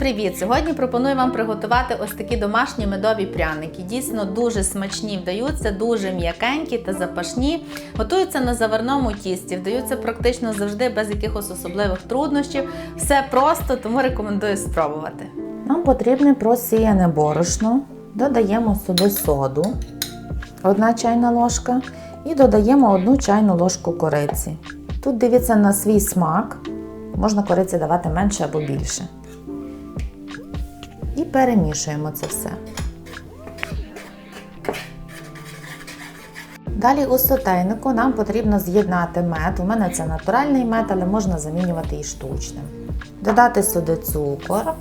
Привіт! Сьогодні пропоную вам приготувати ось такі домашні медові пряники. Дійсно дуже смачні вдаються, дуже м'якенькі та запашні. Готуються на заварному тісті, вдаються практично завжди без якихось особливих труднощів. Все просто, тому рекомендую спробувати. Нам потрібне просіяне борошно, додаємо сюди соду, одна чайна ложка, і додаємо одну чайну ложку кориці. Тут дивіться на свій смак, можна кориці давати менше або більше. Перемішуємо це все. Далі у сотейнику нам потрібно з'єднати мед. У мене це натуральний мед, але можна замінювати і штучним. Додати сюди цукор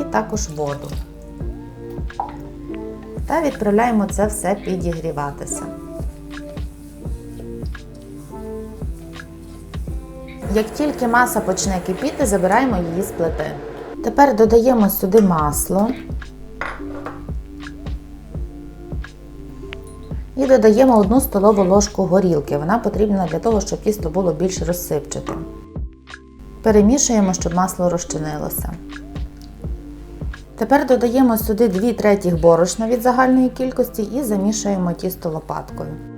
і також воду. Та відправляємо це все підігріватися. Як тільки маса почне кипіти, забираємо її з плити. Тепер додаємо сюди масло і додаємо 1 столову ложку горілки. Вона потрібна для того, щоб тісто було більш розсипчатим. Перемішуємо, щоб масло розчинилося. Тепер додаємо сюди 2 третіх борошна від загальної кількості і замішуємо тісто лопаткою.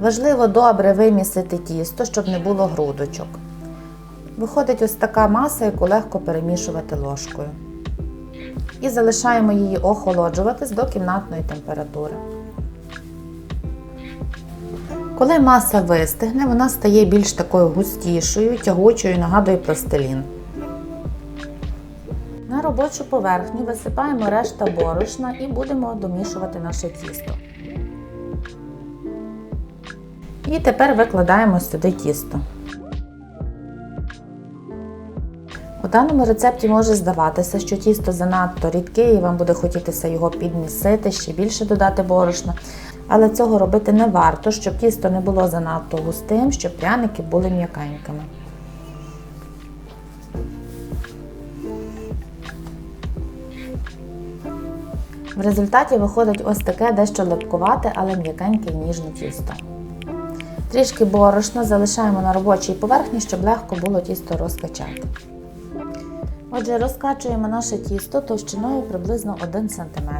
Важливо добре вимісити тісто, щоб не було грудочок. Виходить ось така маса, яку легко перемішувати ложкою. І залишаємо її охолоджуватись до кімнатної температури. Коли маса вистигне, вона стає більш такою густішою, тягучою, нагадує пластилін. На робочу поверхню висипаємо решта борошна і будемо домішувати наше тісто. І тепер викладаємо сюди тісто. У даному рецепті може здаватися, що тісто занадто рідке і вам буде хотітися його підмісити, ще більше додати борошна. Але цього робити не варто, щоб тісто не було занадто густим, щоб пряники були м'якенькими. В результаті виходить ось таке дещо липкувате, але м'якеньке і ніжне тісто. Трішки борошна залишаємо на робочій поверхні, щоб легко було тісто розкачати. Отже, розкачуємо наше тісто товщиною приблизно 1 см.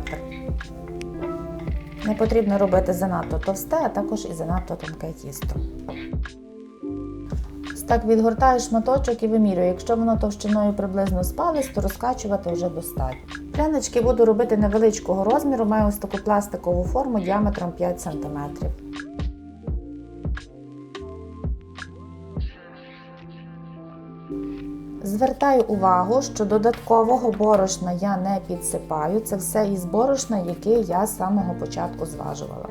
Не потрібно робити занадто товсте, а також і занадто тонке тісто. Так відгортаю шматочок і вимірюю. Якщо воно товщиною приблизно спалось, то розкачувати вже достатньо. Прянички буду робити невеличкого розміру, маю ось таку пластикову форму діаметром 5 см. Звертаю увагу, що додаткового борошна я не підсипаю. Це все із борошна, яке я з самого початку зважувала.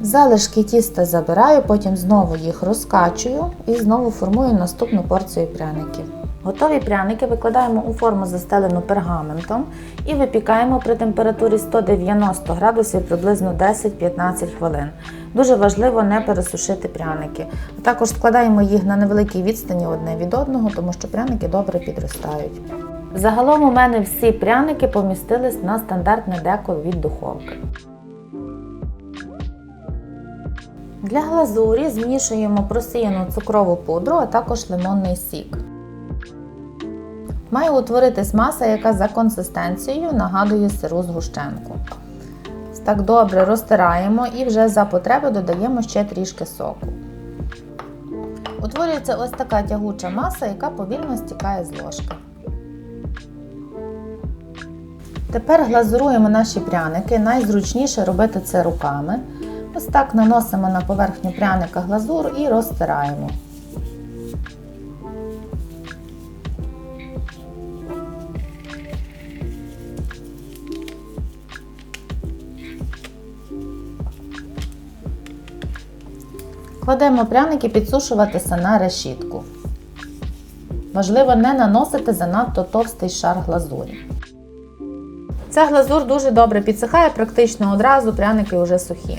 Залишки тіста забираю, потім знову їх розкачую і знову формую наступну порцію пряників. Готові пряники викладаємо у форму застелену пергаментом і випікаємо при температурі 190 градусів приблизно 10-15 хвилин. Дуже важливо не пересушити пряники. Також складаємо їх на невеликій відстані одне від одного, тому що пряники добре підростають. Загалом у мене всі пряники помістились на стандартне деко від духовки. Для глазурі змішуємо просіяну цукрову пудру, а також лимонний сік. Має утворитись маса, яка за консистенцією нагадує сиру згущенку. Так добре розтираємо і вже за потреби додаємо ще трішки соку. Утворюється ось така тягуча маса, яка повільно стікає з ложки. Тепер глазуруємо наші пряники. Найзручніше робити це руками. Ось так наносимо на поверхню пряника глазур і розтираємо. Кладемо пряники підсушуватися на решітку. Важливо не наносити занадто товстий шар глазурі. Ця глазур дуже добре підсихає, практично одразу пряники вже сухі.